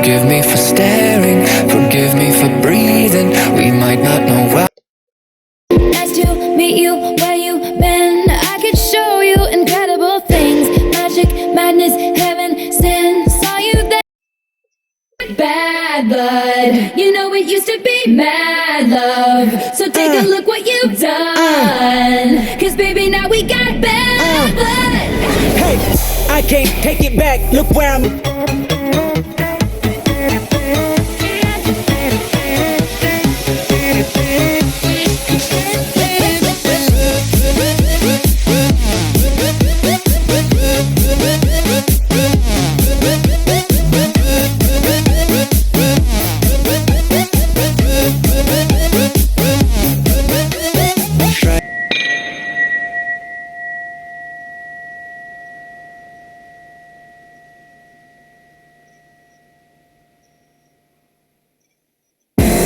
Forgive me for staring, forgive me for breathing. We might not know why. Nice to meet you where you been. I could show you incredible things. Magic, madness, heaven, sin. Saw you there. Bad blood. You know it used to be mad love. So take a mm. look what you've done. Mm. Cause baby, now we got bad mm. blood. Hey, I can't take it back. Look where I'm.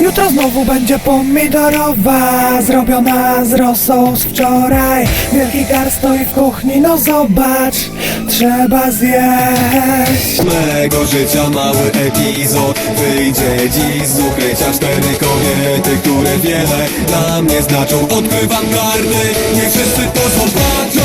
Jutro znowu będzie pomidorowa Zrobiona z rosą z wczoraj. Wielki gar stoi w kuchni, no zobacz Trzeba zjeść. Mego życia mały epizod Wyjdzie dziś z ukrycia cztery kobiety, które wiele dla mnie znaczą. Odkrywam karty, niech wszyscy to zobaczą